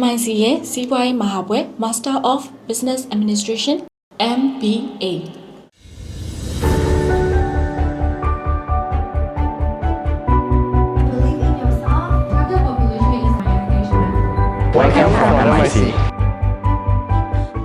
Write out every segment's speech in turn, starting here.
MIC ရဲ့စီးပွားရေးမဟာဘွဲ့ Master of Business Administration MBA Believe in yourself. Target population is my engagement. Welcome from MIC.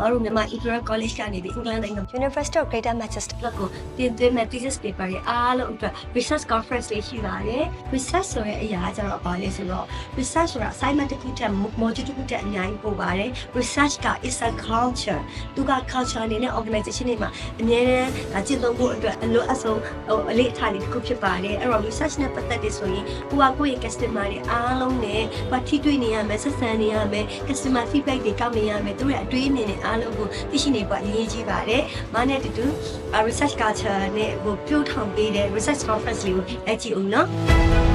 မတို့မြန်မာ Imperial College ကနေဒီအင်္ဂလန်နိုင်ငံ University of Greater Manchester ကိုတင်သွင်းမဲ့ thesis paper တွေအားလုံးအတွက် research conference တွေရှိပါတယ် research ဆိုတဲ့အရာကကျတော့ဘာလဲဆိုတော့ research ဆိုတာ assignment တစ်ခုတက် module တစ်ခုတက်အများကြီးပို့ပါတယ် research က is a culture သူက culture အနေနဲ့ organization တွေမှာအများနဲ့ဒါကျင့်သုံးဖို့အတွက်အလိုအဆုံးဟိုအလေးအထားလေးတစ်ခုဖြစ်ပါတယ်အဲ့တော့ research နဲ့ပတ်သက်တဲ့ဆိုရင်ကိုကကိုယ့်ရဲ့ customer တွေအားလုံးနဲ့ဘာထိတွေ့နေရမယ်ဆက်ဆံနေရမယ် customer feedback တွေကောက်နေရမယ်သူတို့ရဲ့အတွေးအမြင်တွေအားလုံးကိုသိရှိနေဖို့အရေးကြီးပါတယ်။မနဲ့တူတူ research culture နဲ့ဟိုပြုထောင်ပေးတဲ့ research conference လေးကိုလက်ကြည့်ဦးနော်။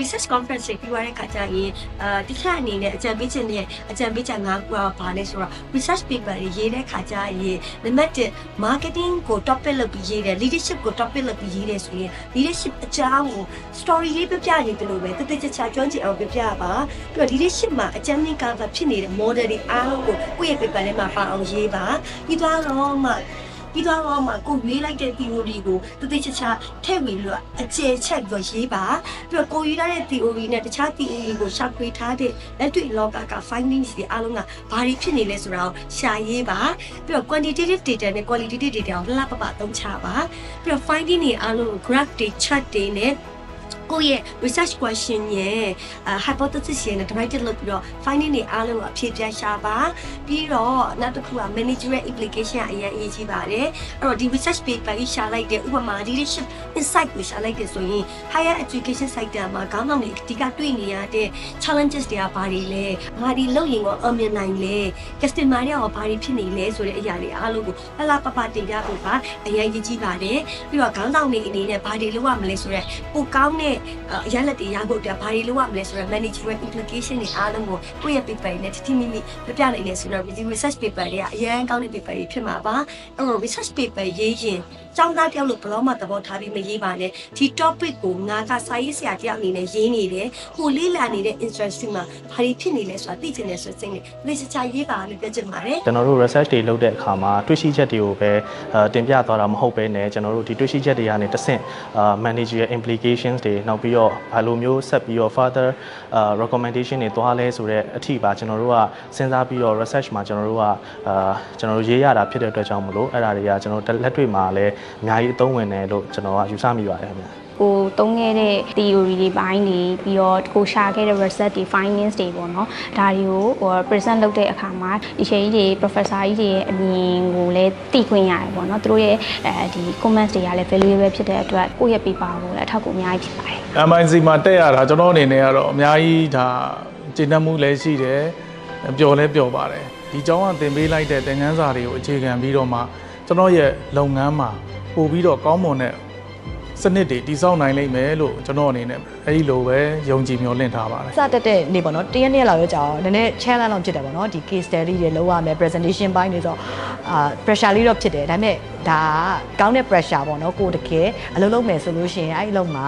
research conference တွေပြီးသွားတဲ့ခါကျရင်အာတခြားအနေနဲ့အကြံပေးခြင်းနဲ့အကြံပေးချက်၅ခုကဘာလဲဆိုတော့ research paper တွေရေးတဲ့ခါကျရင်နံပါတ်1 marketing ကို topic လုပ်ပြီးရေးတယ် leadership ကို topic လုပ်ပြီးရေးတယ်ဆိုရင် leadership အကြောင်းကို story လေးပြပြရင်တလို့ပဲတတိချာချာကျွမ်းကျင်အောင်ပြပြပါပြီးတော့ leadership မှာအကြံဉာဏ်ကဖြစ်နေတဲ့ model တွေအားလုံးကိုကိုယ့်ရဲ့ paper ထဲမှာပါအောင်ရေးပါပြီးသွားတော့မှ ပြီးတော့မှကိုရွေးလိုက်တဲ့ theory ကိုတတိချာချာထည့်ဝင်လို့အကျယ်ချက်ပြီးတော့ရေးပါပြီးတော့ကိုရွေးထားတဲ့ theory နဲ့တခြား theory ကိုရှာဖွေထားတဲ့လက်တွေ့လောကက findings တွေအားလုံးကဘာတွေဖြစ်နေလဲဆိုတာကိုရှာရေးပါပြီးတော့ quantitative data နဲ့ qualitative data ကိုလှပပသုံးချပါပြီးတော့ finding တွေအားလုံးကို graph တွေ chart တွေနဲ့ ကိုယ့်ရဲ့ research question ရဲ့အာ hypothesis ရဲ့ divided လုပ်ပြီးတော့ finding တွေအားလုံးကိုအဖြေပြန်ရှာပါပြီးတော့နောက်တစ်ခုက managerial implication အရင်အရေးကြီးပါတယ်အဲ့တော့ဒီ research paper ကြီးရှာလိုက်တဲ့ဥပမာ leadership insight ကိုရှာလိုက်တဲ့ဆိုရင် higher education sector မှာခေါင်းဆောင်တွေအဓိကတွေ့နေရတဲ့ challenges တွေကဘာတွေလဲဘာတွေလုပ်ရင်ကိုအောင်မြင်နိုင်လဲ customer တွေကဘာတွေဖြစ်နေလဲဆိုတဲ့အရာတွေအားလုံးကိုလှလှပပတင်ပြဖို့ပါအရင်ရေးကြီးပါတယ်ပြီးတော့ခေါင်းဆောင်တွေအနေနဲ့ဘာတွေလုပ်ရမလဲဆိုတော့ပိုကောင်းတဲ့အရလက်တွေရဖို့အတွက်ဘာတွေလုပ်ရမလဲဆိုတော့ managerial implication တွေအားလုံးကိုကိုယ့်ရဲ့ paper နဲ့တိတိမိမိပြပြနိုင်တယ်ဆိုတော့ဒီ research paper တွေကအရင်ကောင်းတဲ့ paper တွေဖြစ်မှာပါအဲ့တော့ research paper ရေးရင်ကျောင်းသားတယောက်လို့ဘယ်တော့မှသဘောထားပြီးမရေးပါနဲ့ဒီ topic ကိုငါကစာရေးဆရာတယောက်အနေနဲ့ရေးနေတယ်ဟိုလေးလာနေတဲ့ interest မှာဘာတွေဖြစ်နေလဲဆိုတာသိချင်တယ်ဆိုစိတ်နဲ့လေ့ချာရေးပါလို့ပြောချင်ပါတယ်ကျွန်တော်တို့ research တွေလုပ်တဲ့အခါမှာတွေ့ရှိချက်တွေကိုပဲအဲတင်ပြသွားတာမဟုတ်ဘဲနဲ့ကျွန်တော်တို့ဒီတွေ့ရှိချက်တွေကနေတစ်ဆင့်အာ managerial implications တွေနောက်ပြီးတော့ဘာလိုမျိုးဆက်ပြီးတော့ further အာ recommendation တွေသွားလဲဆိုတော့အထီပါကျွန်တော်တို့ကစဉ်းစားပြီးတော့ research မှာကျွန်တော်တို့ကအာကျွန်တော်တို့ရေးရတာဖြစ်တဲ့အတွက်ကြောင့်မလို့အဲ့ဒါတွေကကျွန်တော်လက်တွေ့မှာလည်းအများကြီးအသုံးဝင်တယ်လို့ကျွန်တော်ကယူဆမိပါတယ်ခင်ဗျာ ကိုသုံးခဲ့တဲ့ theory တွေပိုင်းတွေပြီးတော့ကိုရှာခဲ့တဲ့ research တွေ findings တွေပေါ့နော်ဒါတွေကိုဟို present လုပ်တဲ့အခါမှာဒီချိန်ကြီးတွေ professor ကြီးတွေရဲ့အမြင်ကိုလည်းသိခွင့်ရတယ်ပေါ့နော်သူတို့ရဲ့အဲဒီ comments တွေကလည်း valuable ဖြစ်တဲ့အတွက်ကိုယ့်ရဲ့ paper ကိုလည်းအထောက်အကူအများကြီးဖြစ်ပါတယ် MIC မှာတက်ရတာကျွန်တော်အနေနဲ့ကတော့အများကြီးဒါကျင့်တတ်မှုလည်းရှိတယ်ပျော်လည်းပျော်ပါတယ်ဒီကျောင်းကသင်ပေးလိုက်တဲ့သင်ခန်းစာတွေကိုအခြေခံပြီးတော့မှကျွန်တော်ရဲ့လုပ်ငန်းမှာပို့ပြီးတော့ကောင်းမွန်တဲ့ စနစ်တွေတည်ဆောက်နိုင်လိမ့်မယ်လို့ကျွန်တော်အနေနဲ့အဲဒီလိုပဲယုံကြည်မျှော်လင့်ထားပါတယ်စတက်တဲ့နေ့ပေါ့နော်တရက်နေ့လောက်ရောကြာတော့နည်းနည်း challenge လောက်ဖြစ်တယ်ပေါ့နော်ဒီ case study တွေလုပ်ရမယ် presentation ပိုင်းတွေဆိုတော့အာ pressure လေးတော့ဖြစ်တယ်ဒါပေမဲ့ဒါကကောင်းတဲ့ pressure ပေါ့နော်ကိုယ်တကယ်အလုပ်လုပ်မယ်ဆိုလို့ရှိရင်အဲ့ဒီအလုပ်မှာ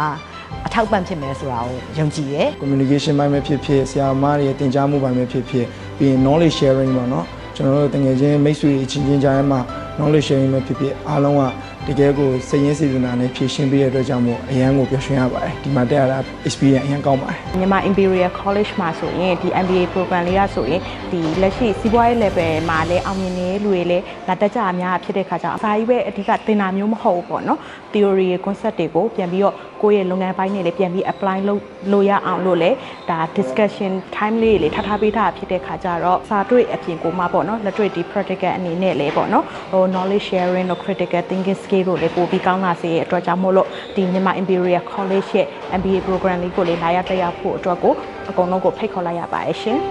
အထောက်ပံ့ဖြစ်မယ်ဆိုတာကိုယုံကြည်ရယ် communication ဘိုင်းပဲဖြစ်ဖြစ်ဆရာမတွေရဲ့သင်ကြားမှုဘိုင်းပဲဖြစ်ဖြစ်ပြီးရင် knowledge sharing ပေါ့နော်ကျွန်တော်တို့တကယ်ချင်းမိတ်ဆွေအချင်းချင်းကြားထဲမှာ knowledge sharing ပဲဖြစ်ဖြစ်အားလုံးက တကယ်ကိုစိတ်ရင်းစေတနာနဲ့ဖြည့်ရှင်းပေးတဲ့အတွက်ကြောင့်မို့အရန်ကိုပျော်ရွှင်ရပါတယ်ဒီမှာတက်ရတာ experience အရန်ကောင်းပါတယ်မြန်မာ Imperial College မှာဆိုရင်ဒီ MBA program လေးရဆိုရင်ဒီလက်ရှိစီးပွားရေး level မှာလည်းအောင်မြင်နေလူတွေလည်းလာတက်ကြအများဖြစ်တဲ့ခါကျတော့အစာကြီးပဲအဓိကသင်တာမျိုးမဟုတ်ဘူးပေါ့နော် theory ရဲ့ concept တွေကိုပြန်ပြီးတော့ကိုယ့်ရဲ့လုပ်ငန်းပိုင်းနဲ့လည်းပြန်ပြီး apply လုပ်လို့ရအောင်လို့လည်းဒါ discussion time လေးတွေထားထားပေးထားဖြစ်တဲ့ခါကျတော့စာတွေ့အပြင်ကိုမှပေါ့နော်လက်တွေ့ဒီ practical အနေနဲ့လည်းပေါ့နော်ဟို knowledge sharing တို့ critical thinking skill တို့လည်းပို့ပြီးကောင်းလာစေတဲ့အတွက်ကြောင့်မို့လို့ဒီမြန်မာ Imperial College ရဲ့ MBA program လေးကိုလည်းလာရောက်တက်ရောက်ဖို့အတွက်ကိုအကုန်လုံးကိုဖိတ်ခေါ်လိုက်ရပါတယ်ရှင်။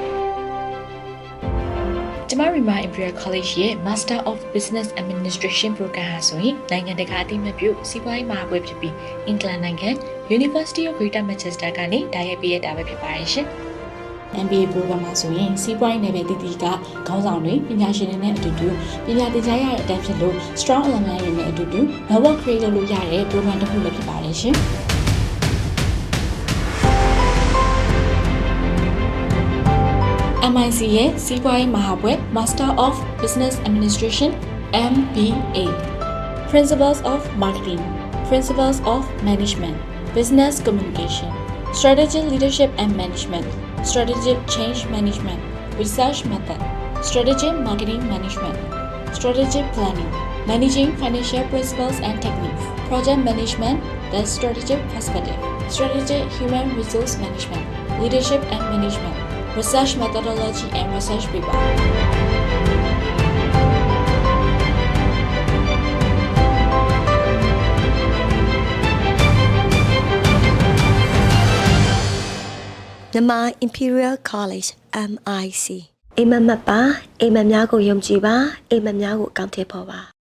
ကျမ Rima Imperial College ရဲ့ Master of Business Administration Program ဟာဆိုရင်နိုင်ငံတကာအသိအမှတ်ပြုစီးပွားရေးမဟာဘွဲ့ဖြစ်ပြီးအင်္ဂလန်နိုင်ငံ University of Greater Manchester ကနေတိုက်ရိုက်ပေးရတာပဲဖြစ်ပါတယ်ရှင်။ MBA program မှာဆိုရင်စီးပွားရေးနယ်ပယ်တည်တည်ကခေါင်းဆောင်တွေပညာရှင်တွေနဲ့အတူတူပညာသင်ကြားရတဲ့အတိုင်းဖြစ်လို့ strong alumni တွေနဲ့အတူတူ network create လုပ်လို့ရတဲ့ program တစ်ခုလည်းဖြစ်ပါတယ်ရှင်။် MIC ရဲ့စီးပွားရေးမဟာဘွဲ့ Master of Business Administration MBA Principles of Marketing Principles of Management Business Communication Strategic Leadership and Management Strategic Change Management Research Method. Strategic Marketing Management. Strategic Planning. Managing Financial Principles and Techniques. Project Management The Strategic Perspective. Strategic Human Resource Management. Leadership and Management. Research Methodology and Research Paper မြန်မာ Imperial College MIC အိမ်မက်မက်ပါအိမ်မက်များကိုယုံကြည်ပါအိမ်မက်များကိုအကောင့်ထည့်ဖို့ပါ